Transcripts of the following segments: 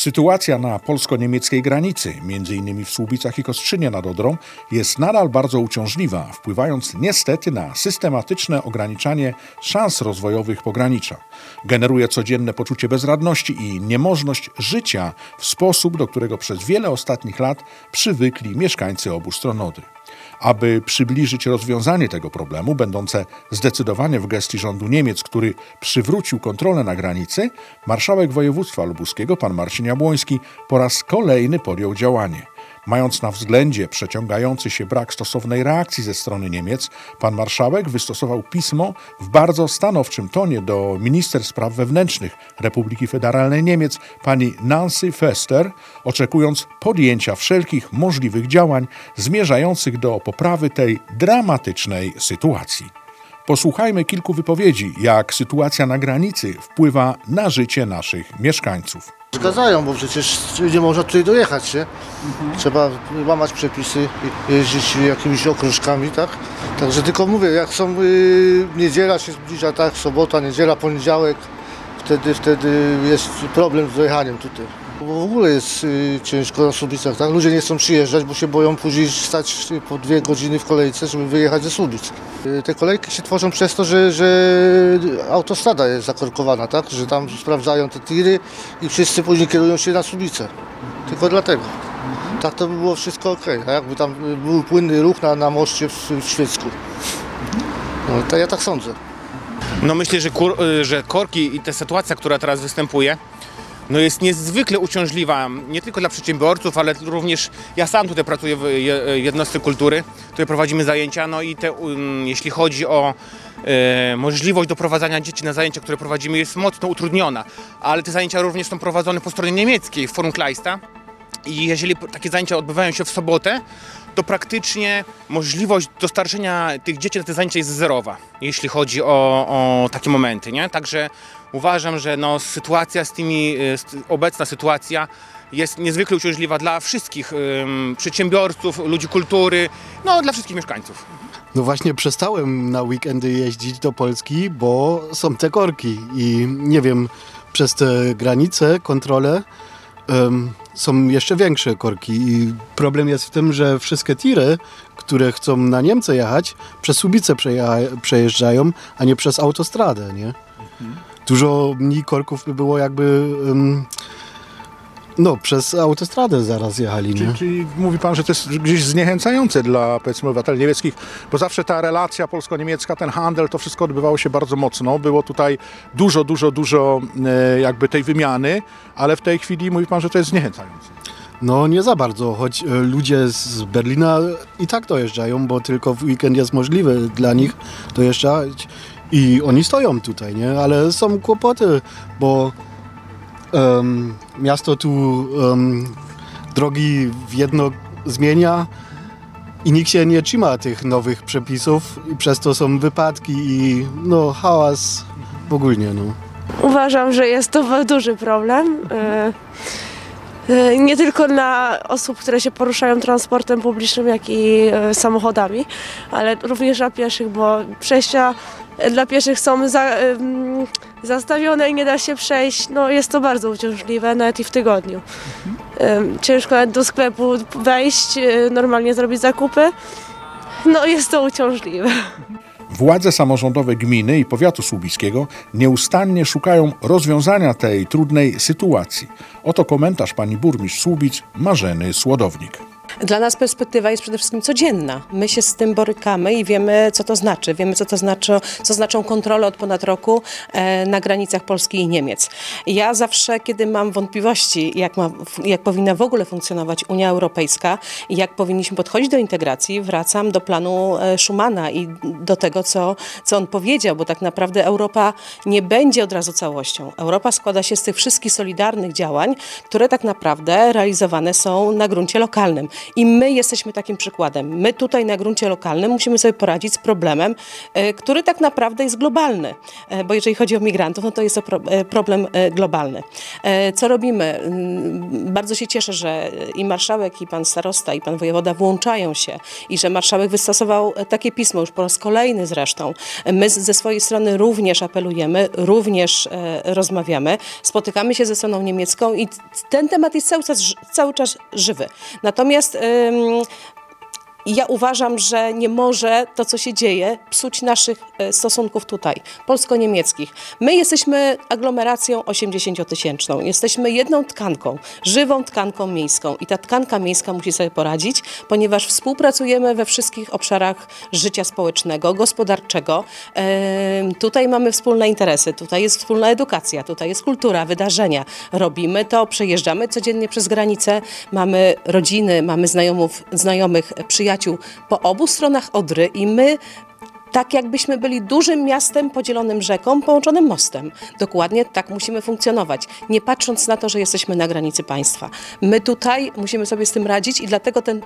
Sytuacja na polsko-niemieckiej granicy, m.in. w Słubicach i Kostrzynie nad Odrą, jest nadal bardzo uciążliwa, wpływając niestety na systematyczne ograniczanie szans rozwojowych pogranicza. Generuje codzienne poczucie bezradności i niemożność życia w sposób, do którego przez wiele ostatnich lat przywykli mieszkańcy obu stron Odry. Aby przybliżyć rozwiązanie tego problemu, będące zdecydowanie w gestii rządu Niemiec, który przywrócił kontrolę na granicy, marszałek województwa lubuskiego, pan Marcin Jabłoński, po raz kolejny podjął działanie. Mając na względzie przeciągający się brak stosownej reakcji ze strony Niemiec, pan marszałek wystosował pismo w bardzo stanowczym tonie do minister spraw wewnętrznych Republiki Federalnej Niemiec, pani Nancy Fester, oczekując podjęcia wszelkich możliwych działań zmierzających do poprawy tej dramatycznej sytuacji. Posłuchajmy kilku wypowiedzi, jak sytuacja na granicy wpływa na życie naszych mieszkańców. Zgadzają, bo przecież nie można tutaj dojechać, nie? Trzeba łamać przepisy, jeździć jakimiś okrążkami, tak? Także tylko mówię, jak są y, niedziela się zbliża, tak, sobota, niedziela, poniedziałek, wtedy, wtedy jest problem z dojechaniem tutaj. Bo w ogóle jest y, ciężko na Słubicach, tak? Ludzie nie chcą przyjeżdżać, bo się boją później stać po dwie godziny w kolejce, żeby wyjechać ze Słubic. Y, Te kolejki się tworzą przez to, że, że autostrada jest zakorkowana, tak? Że tam sprawdzają te tiry i wszyscy później kierują się na Słubice. Tylko dlatego. Tak to by było wszystko ok, a jakby tam y, był płynny ruch na, na moście w, w Świecku. No to ja tak sądzę. No myślę, że, kur, y, że korki i ta sytuacja, która teraz występuje, no jest niezwykle uciążliwa nie tylko dla przedsiębiorców, ale również ja sam tutaj pracuję w je- jednostce kultury, tutaj prowadzimy zajęcia, no i te, um, jeśli chodzi o e, możliwość doprowadzania dzieci na zajęcia, które prowadzimy jest mocno utrudniona, ale te zajęcia również są prowadzone po stronie niemieckiej w Forum Kleista. I jeżeli takie zajęcia odbywają się w sobotę, to praktycznie możliwość dostarczenia tych dzieci na te zajęcia jest zerowa, jeśli chodzi o, o takie momenty, nie? Także uważam, że no, sytuacja z tymi, y, obecna sytuacja jest niezwykle uciążliwa dla wszystkich ym, przedsiębiorców, ludzi kultury, no dla wszystkich mieszkańców. No właśnie przestałem na weekendy jeździć do Polski, bo są te korki i nie wiem, przez te granice, kontrole są jeszcze większe korki i problem jest w tym, że wszystkie tiry, które chcą na Niemcy jechać, przez przejecha- przejeżdżają, a nie przez autostradę, nie? Dużo mniej korków by było jakby em, no, przez autostradę zaraz jechali, nie? Czyli, czyli mówi pan, że to jest gdzieś zniechęcające dla powiedzmy obywateli niemieckich, bo zawsze ta relacja polsko-niemiecka, ten handel, to wszystko odbywało się bardzo mocno. Było tutaj dużo, dużo, dużo e, jakby tej wymiany, ale w tej chwili mówi pan, że to jest zniechęcające. No nie za bardzo, choć e, ludzie z Berlina i tak dojeżdżają, bo tylko w weekend jest możliwe dla nich dojeżdżać i oni stoją tutaj, nie? Ale są kłopoty, bo em, miasto tu em, drogi w jedno zmienia i nikt się nie trzyma tych nowych przepisów i przez to są wypadki i no hałas ogólnie, no. Uważam, że jest to duży problem. e, Nie tylko dla osób, które się poruszają transportem publicznym, jak i e, samochodami, ale również dla pieszych, bo przejścia e, dla pieszych są za, zastawione i nie da się przejść. No, jest to bardzo uciążliwe, nawet i w tygodniu. Ciężko nawet do sklepu wejść, e, normalnie zrobić zakupy. No, jest to uciążliwe. Władze samorządowe gminy i powiatu słubickiego nieustannie szukają rozwiązania tej trudnej sytuacji. Oto komentarz pani burmistrz Słubic Marzeny Słodownik. Dla nas perspektywa jest przede wszystkim codzienna. My się z tym borykamy i wiemy, co to znaczy. Wiemy, co to znaczy, co znaczą kontrole od ponad roku e, na granicach Polski i Niemiec. Ja zawsze, kiedy mam wątpliwości, jak, ma, jak powinna w ogóle funkcjonować Unia Europejska i jak powinniśmy podchodzić do integracji, wracam do planu e, Schumana i do tego, co, co on powiedział, bo tak naprawdę Europa nie będzie od razu całością. Europa składa się z tych wszystkich solidarnych działań, które tak naprawdę realizowane są na gruncie lokalnym. I my jesteśmy takim przykładem. My tutaj na gruncie lokalnym musimy sobie poradzić z problemem, e, który tak naprawdę jest globalny. E, Bo jeżeli chodzi o migrantów, no to jest to e, problem globalny. Co robimy? Mm, Bardzo się cieszę, że i marszałek, i pan starosta, i pan wojewoda włączają się i że marszałek wystosował takie pismo, już po raz kolejny zresztą. My ze swojej strony również apelujemy, również rozmawiamy, spotykamy się ze stroną niemiecką i ten temat jest cały czas, cały czas żywy. Natomiast jest ym, ja uważam, że nie może to, co się dzieje, psuć naszych e, stosunków tutaj, polsko-niemieckich. My jesteśmy aglomeracją 80-tysięczną. Jesteśmy jedną tkanką, żywą tkanką miejską. I ta tkanka miejska musi sobie poradzić, ponieważ współpracujemy we wszystkich obszarach życia społecznego, gospodarczego. Em, Tutaj mamy wspólne interesy, tutaj jest wspólna edukacja, tutaj jest kultura, wydarzenia. Robimy to, przejeżdżamy codziennie przez granicę, mamy rodziny, mamy znajomów, znajomych, przyjaciół po obu stronach Odry i my tak jakbyśmy byli dużym miastem podzielonym rzeką, połączonym mostem. Dokładnie tak musimy funkcjonować, nie patrząc na to, że jesteśmy na granicy państwa. My tutaj musimy sobie z tym radzić i dlatego ten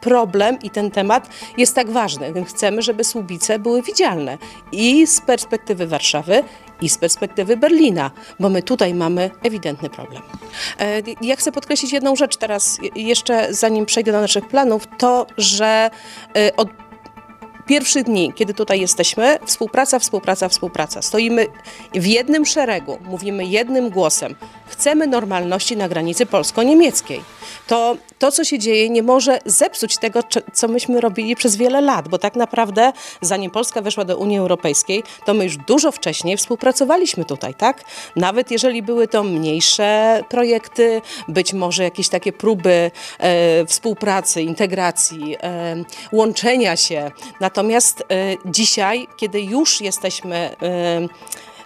problem i ten temat jest tak ważny. Chcemy, żeby Słubice były widzialne i z perspektywy Warszawy, i z perspektywy Berlina, bo my tutaj mamy ewidentny problem. E, Ja chcę podkreślić jedną rzecz teraz, je- jeszcze zanim przejdę do naszych planów, to, że e, od pierwszych dni, kiedy tutaj jesteśmy, współpraca, współpraca, współpraca. Stoimy w jednym szeregu, mówimy jednym głosem. Chcemy normalności na granicy polsko-niemieckiej. To, to, co się dzieje, nie może zepsuć tego, co myśmy robili przez wiele lat, bo tak naprawdę, zanim Polska weszła do Unii Europejskiej, to my już dużo wcześniej współpracowaliśmy tutaj, tak? Nawet jeżeli były to mniejsze projekty, być może jakieś takie próby e, współpracy, integracji, e, łączenia się. Natomiast e, dzisiaj, kiedy już jesteśmy e,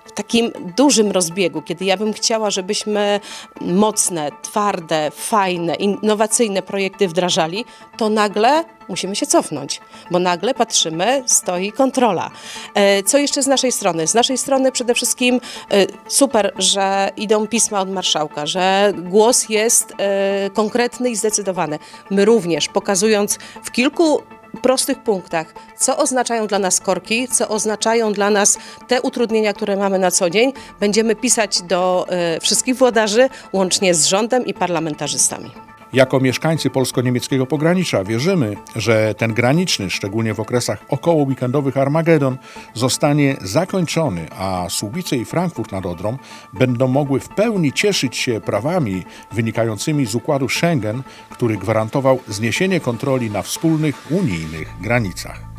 w takim dużym rozbiegu, kiedy ja bym chciała, żebyśmy mocne, twarde, fajne, innowacyjne projekty wdrażali, to nagle musimy się cofnąć, bo nagle patrzymy, stoi kontrola. E, Co jeszcze z naszej strony? Z naszej strony przede wszystkim super, że idą pisma od marszałka, że głos jest konkretny i zdecydowany. My również, pokazując w kilku prostych punktach, co oznaczają dla nas korki, co oznaczają dla nas te utrudnienia, które mamy na co dzień, będziemy pisać do e, wszystkich włodarzy, łącznie z rządem i parlamentarzystami. Jako mieszkańcy polsko-niemieckiego pogranicza wierzymy, że ten graniczny, szczególnie w okresach około weekendowych Armagedon, zostanie zakończony, a Słubice i Frankfurt nad Odrą będą mogły w pełni cieszyć się prawami wynikającymi z układu Schengen, który gwarantował zniesienie kontroli na wspólnych unijnych granicach.